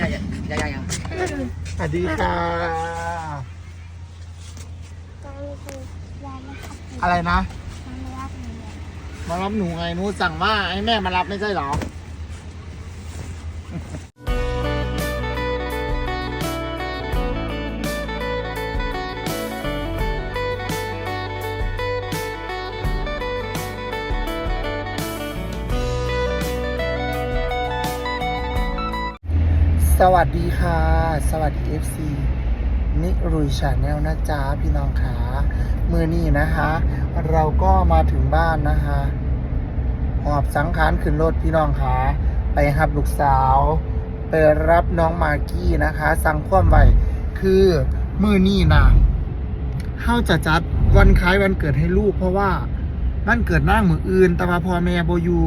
ยายยายยังสวัสดีค่ะก็คือยายไม่ขับหนูอะไรนะมันไม่รับหนูเลยมารับหนูไงหนูสั่งว่าให้แม่มารับไม่ใช่เหรอ สวัสดีค่ะ สวัสดี FC นิรุยชาแนลนะจ๊ะพี่น้องขามือนี้นะคะ เราก็มาถึงบ้านนะคะหอบสังขารขึ้นรถพี่น้องขาไปรับลูกสาว ไปรับน้องมากกี้นะคะ สั่งความไว้คือมือนี้นะเข้าจะจัดวันคล้ายวันเกิดให้ลูก เพราะว่าวันเกิดนั่งมืออื่น แต่ว่าพอแม่โบยู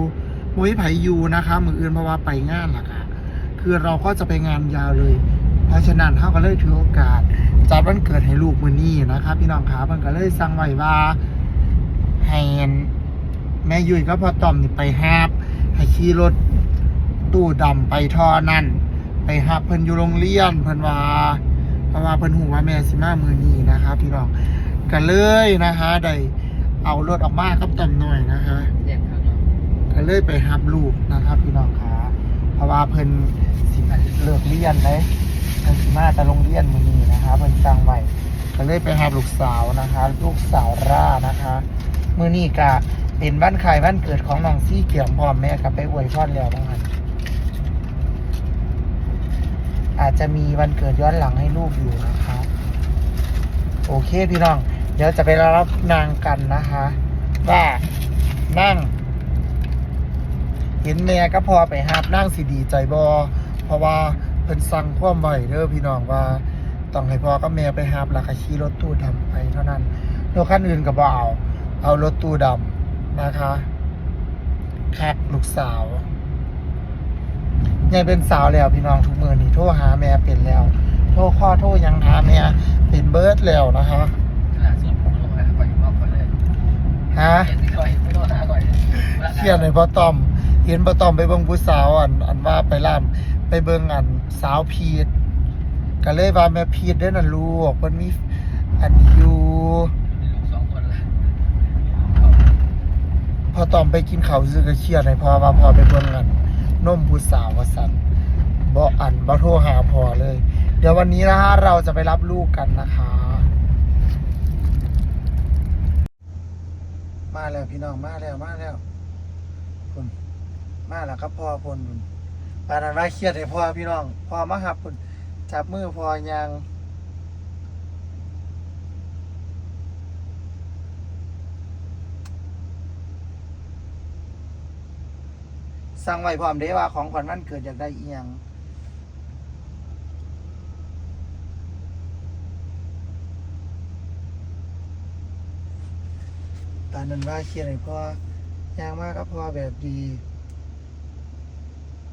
โมยไผยูนะคะ มืออื่นเพราะว่าไปงานล่ะค่ะ คือเราก็จะไปงานยาวเลย เพราะฉะนั้นเขาก็เลยถือโอกาสจัดวันเกิดให้ลูกมือนี้นะครับ พี่น้องขาเพิ่นก็เลยสั่งไว้ว่าให้แม่ยุ้ยก็พอต่อมนี่ไปแฮบให้ขี่รถตู้ดำไปท่อนั่น ไปฮับเพิ่นอยู่โรงเรียนเพิ่นว่าเพราะว่าเพิ่นหูว่าแม่สิมามือนี้นะครับ พี่น้องก็เลยนะคะได้เอารถออกมากับต่อมหน่อยนะคะเด็กครับเนาะก็เลยไปฮับลูกนะครับ พี่น้องขาเพราะว่าเพิ่นสิ เลิกเรียนเลยเพิ่นสิมาแต่โรงเรียนมื้อนี้นะคะเพิ่นสั่งไว้ก็เลยไปฮับลูกสาวนะคะ ลูกสาวร่านะคะมื้อนี้ก็เป็นวันคล้ายวันเกิดของน้องซี่เกี่ยมพร้อมแม่ก็ไปอวยพรแล้วบ้างอันอาจจะมีวันเกิดย้อนหลังให้ลูกอยู่นะคะโอเคพี่น้อง เดี๋ยวจะไปรับนางกันนะคะ ว่านั่ง เห็นแม่ก็พอไปหาบนั่งสีดีใจบอ ราะว่าเพิ่นสั่งความไว้เด้อพี่น้องว่าต้องให้พ่อกับแม่ไปหาบแล้วก็ขี่รถตู้ดำไปเท่านั้นรถคันอื่นก็บ่เอาเอารถตู้ดำนะคะคักลูกสาวยังเป็นสาวแล้วพี่น้องทุกมือนี่โทรหาแม่เป็นแล้ว โทรข้อโทรหยังหาแม่เป็นเบิร์ดแล้วนะคะขนาดส่วนผมลงไปก่อนรอบก่อนเลยฮะเห็นก่อนไม่ต้องหาก่อนเครียดในพ่อต้อม เห็นพ่อต้อมไปเบิ่งผู้สาวอันอันว่าไปล่าม ไปเบิ่งอันสาวพีดก็เลยว่าแม่พีดเด้อนั่นลูกเพิ่นมีอันอยู่มีลูกสองคนละพ่อต้อมไปกินข้าวซื้อก็เครียดให้พ่อว่าพ่อไปเบิ่งอันนมผู้สาวว่าซั่นบ่อันบ่โทรหาพ่อเลย เดี๋ยววันนี้นะฮะเราจะไปรับลูกกันนะคะ มาแล้วพี่น้องมาแล้วมาแล้วคุณมาแล้วครับพ่อพลคุณ ปานนั้นว่าเครียดให้พ่อพี่น้องพ่อมาหับคุณจับมือพ่อยางสั่งไว้พร้อมเด้ว่าของขวัญวันเกิดอยากได้อีหยังปานนั้นว่าเครียดให้พ่อยางมากครับพ่อแบบดี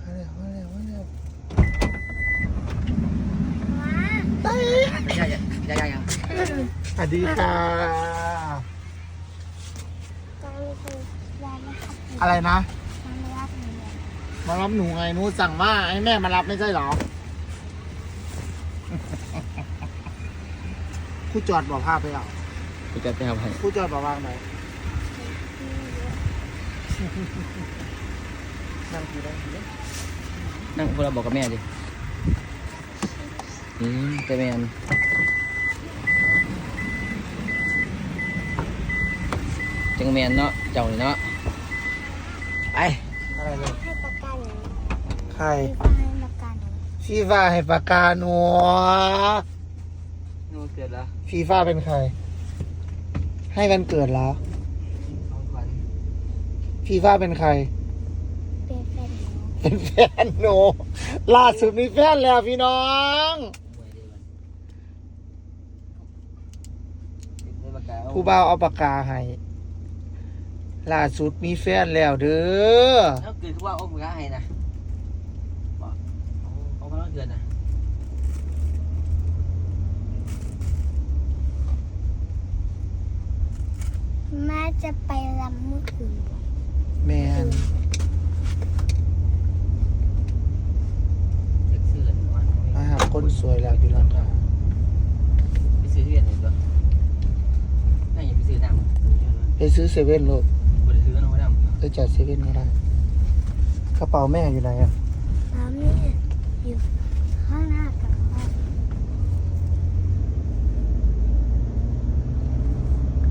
มาแล้วมาแล้วมาแล้วยายยายยังสวัสดีค่ะก็คือยายไม่ขับหนูอะไรนะมันไม่รับหนูเลยมารับหนูไงหนูสั่งว่าให้แม่มารับไม่ใช่เหรอครู่จอดบอกพาไปเอากูจะไปเอาไป ครู่จอดบอกวางไหน นั่งทีได้ทีได้นั่งพวกเราบอกกับแม่ดิอืมแต่แม่นจังแมนเนาะ เจ้านี่เนาะ ไปอะไรเลยให้ประกันหนูใครพี่ฟ้าให้ประกันหนูฟีฟ่าให้ปากกาหนูนู่นเกิดแล้วฟีฟ่าเป็นใคร ให้วันเกิดแล้วของขวัญฟีฟ่าเป็นใคร เป็นแฟนหนูเป็นแฟนหนูล่าสุดมีแฟนแล้วพี่น้องผู้บ่าวเอาปากกาให้ล่าสุดมีแฟนแล้วเด้อแล้วเกิดว่าโอ้มึงให้นะบอกเอาเอาไปแล้วเกิดนะแม่จะไปลำเมื่อคืนแมน เด็กเสื้อ สวยแล้วพี่น้องค่ะไปซื้อที่เวียนหนึ่งตัวนั่งอย่าไปซื้อน้ำไปซื้อเซเว่นลูกไปซื้อน้ำน้ำไปจัดเซเว่นก็ได้กระเป๋าแม่อยู่ไหนอะน้ำนี่อยู่ข้างหน้ากับพ่อ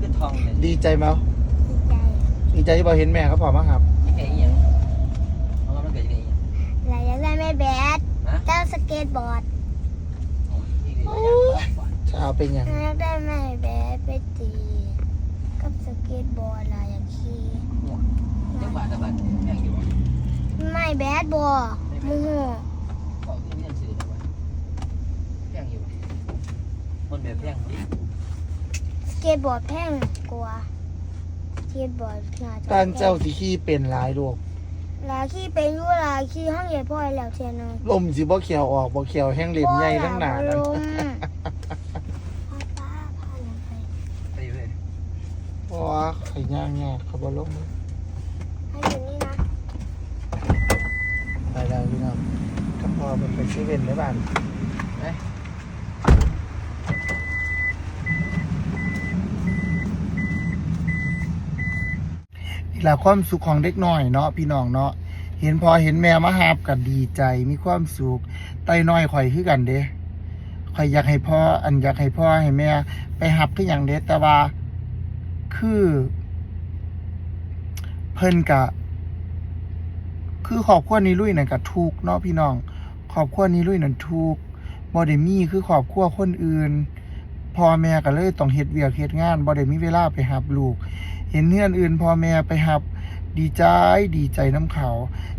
คือทองเนี่ยดีใจไหมดีใจดีใจที่บอเห็นแม่เขาบอกมาครับนี่แค่ยังเพราะว่ามันเกิดยังไงหลายอยากได้ไม่แบดฮะเจ้าสเก็ตบอร์ด เอาเป็นยังอยากได้ไม่แบดไปตี กับสเก็ตบอร์ดหลายอยากขี่เจ้าบาทตะบัดแพงอยู่ไม่แบดบอมูหูก็คือเงินซื้อตะบัดแพงอยู่มันแบบแพงดิสเก็ตบอร์ดแพงกว่าสเก็ตบอร์ดน่าจะด้านเจ้าที่ขี้เป็นหลายลูกห ลายขี่เป็นอยู่หลายขี่ห้องใหญ่พ่อยแล้วเทียนนึงลมสิบ่เขียวออกบ่เขียวแห้งเหลี่ยมใหญ่ทั้งหนาลนั้นมป้าป้าพาลงไปไปอยู่เลยเพราะว่าไข่ย่างเนี่ยเขาบ่ลงมือให้อยู่นี่นะไปแล้วพี่น้องก็พอมันไปเซเว่นได้บ้าน เอ๊ะ นี่ละความสุขของเด็กน้อยเนาะพี่น้องเนาะเห็นพอเห็นแม่มาหาบกันดีใจมีความสุขไตน้อยข่อยคือกันเด้ข่อยอยากให้พ่ออันอยากให้พ่อให้แม่ ไปหับคืออย่างเด้แต่ว่า คือ เพิ่นกะ คือครอบครัวนี้ลุยนั่นก็ทุกเนาะพี่น้องครอบครัวนี้ลุยนั่นทุกบ่ได้มีคือครอบครัวคนอื่นพ่อแม่ก็เลยต้องเฮ็ดเวียกเฮ็ดงานบ่ได้มีเวลาไปหับลูก เห็นเพื่อนอื่นพ่อแม่ไปหับ ดีใจดีใจน้ำเขา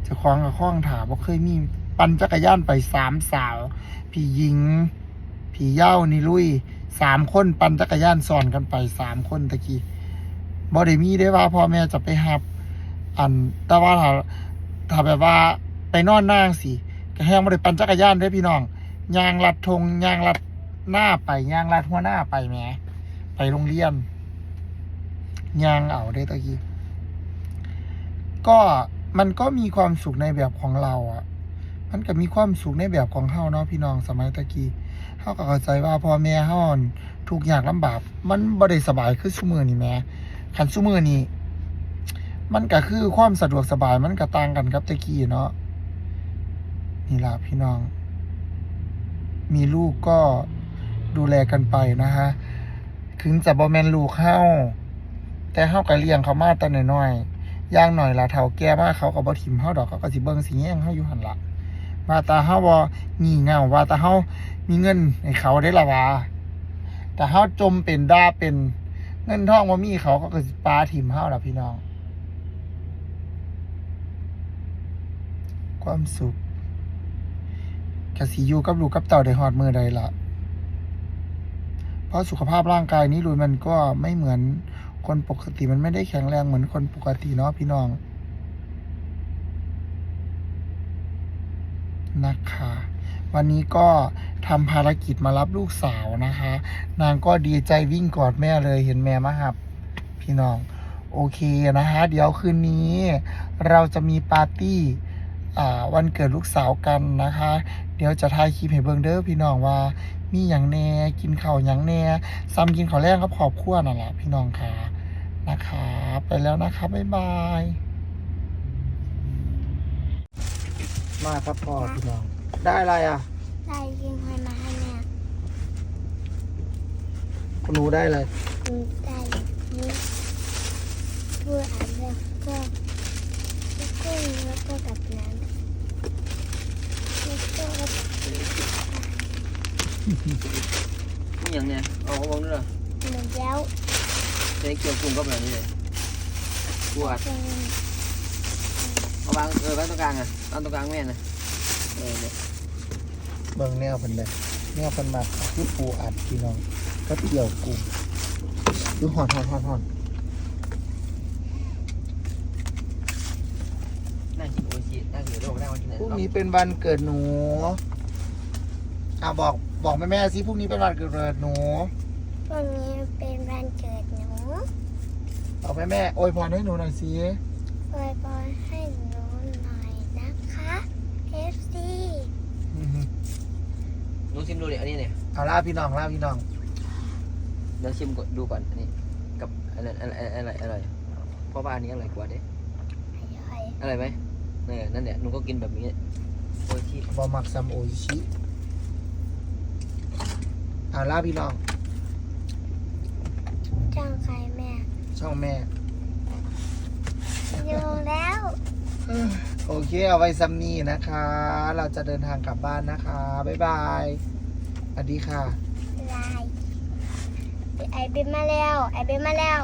จะคล้าของกับข้องถามว่าเคยมีปั่นจักรยานไปสามสาว พี่หญิง พี่เย้านี่ลุยสามคนปั่นจักรยานซ้อนกันไปสามคนตะกี้บ่ได้มีได้ว่าพ่อแม่จะไปหับ อันแต่ว่าถ้าถ้าแบบว่าไปนอนนั่งสิก็แห้งบ่ได้ปั่นจักรยานได้พี่น้องยางลัดธงยางลัดหน้าไปยางลัดหัวหน้าไปแหมไปโรงเรียน ยางเอาได้ตะกี้ ก็มันก็มีความสุขในแบบของเราอะ่ะมันก็มีความสุขในแบบของเฮาเนาะพี่น้องสมัยตะกี้เฮาก็เข้าใจว่าพ่อแม่เฮาอั่นทุกข์ยากลำบากมันบ่ได้สบายคือซุมือนี่แม่คันซุมือนี้มันก็คือความสะดวกสบายมันก็ต่างกันกับตะกี้เนาะนี่ล่ะพี่น้อง มีลูกก็ดูแลกันไปนะฮะถึงจะบ่แม่นลูกเฮา แต่เฮาก็เลี้ยงเขามาแต่น้อยๆอย่างหน่อยละเท่าแก่มากเขาก็บ่ถิ่มเฮาดอกเขาก็สิเบิ่งสิแย่งเฮาอยู่หั่นละว่าแตาเฮาบ่งี่เง่าว่าแตาเฮามีเงินให้เขาได้ละว่าแต่เฮาจมเป็นด้าเป็นเงินทองบ่มีเขาก็ก็สิปาถิ่มเฮาล่ะพี่น้อง ความสุขก็สิอยู่กับลูกกับเต่าได้ฮอดมือใดล่ะ เพราะสุขภาพร่างกายนี้ลุยมันก็ไม่เหมือนคนปกติมันไม่ได้แข็งแรงเหมือนคนปกติเนาะพี่น้องนะคะวันนี้ก็ทำภารกิจมารับลูกสาวนะคะ นางก็ดีใจวิ่งกอดแม่เลยเห็นแม่มาหับ พี่น้อง โอเคนะคะ เดี๋ยวคืนนี้ เราจะมีปาร์ตี้วันเกิดลูกสาวกันนะคะ เดี๋ยวจะถ่ายคลิปให้เบิ่งเด้อพี่น้องว่า มีอย่างแหน่กินข้าวอย่างแหน่ซ้ำกินข้าวแรกครับขอบครัวนั่นแหละพี่น้องค่ะนะคะไปแล้วนะคะบ๊ายบาย มาครับพ่อพี่น้อง ได้อะไรอะได้ยิงให้มาให้แม่คุณหนูได้อะไรคุณได้นี่เพื่ออ่านแล้วก็แล้วก็แล้วก็กับน้ำแล้วก็ นี่ยังเนี่ยเอาเอาเนื้อหมดแล้วใช้เกี่ยวกุ้งก็แบบนี้เลยปวดเป็นเอาวางเออวางตรงกลางอะวางตรงกลางแม่นะเออเนี่ยเบิ่งแนวเป็นเลยแนวเป็นมาคือปูอัดพี่น้องก็เกี่ยวกุ้งดูหอนหอนหอนหอนนั่งกินโออิชินั่งกินโรคนั่งมากินพรุ่งนี้เป็นวันเกิดหนูอะบอก บอกแม่แม่ๆสิพรุ่งนี้เป็นวันเกิดหนูวันนี้เป็นวันเกิดหนูบอกแม่แม่ๆอวยพรให้หนูหน่อยสิอวยพรให้หนูหน่อยนะคะ FC อือหือหนูชิมดูดิอันนี้เนี่ยเอาล่าพี่น้องล่าพี่น้องเดี๋ยวชิมก่อนดูก่อนอันนี้กับอะไรอะไรอะไรอะไรเพราะว่าอันนี้อร่อยกว่าเด้อร่อยอร่อยไหมเออนั่นแหละหนูก็กินแบบนี้โอ้ยที่บอมักซัมโออิชิ เอาล่าพี่น้องจ้างใครแม่ช่องแม่อยู่แล้วโอเคเอาไว้ซัมนี่นะคะ เราจะเดินทางกลับบ้านนะคะ บ๊ายบายสวัสดีค่ะ ลายไอเบนมาแล้ว ไอเบนมาแล้ว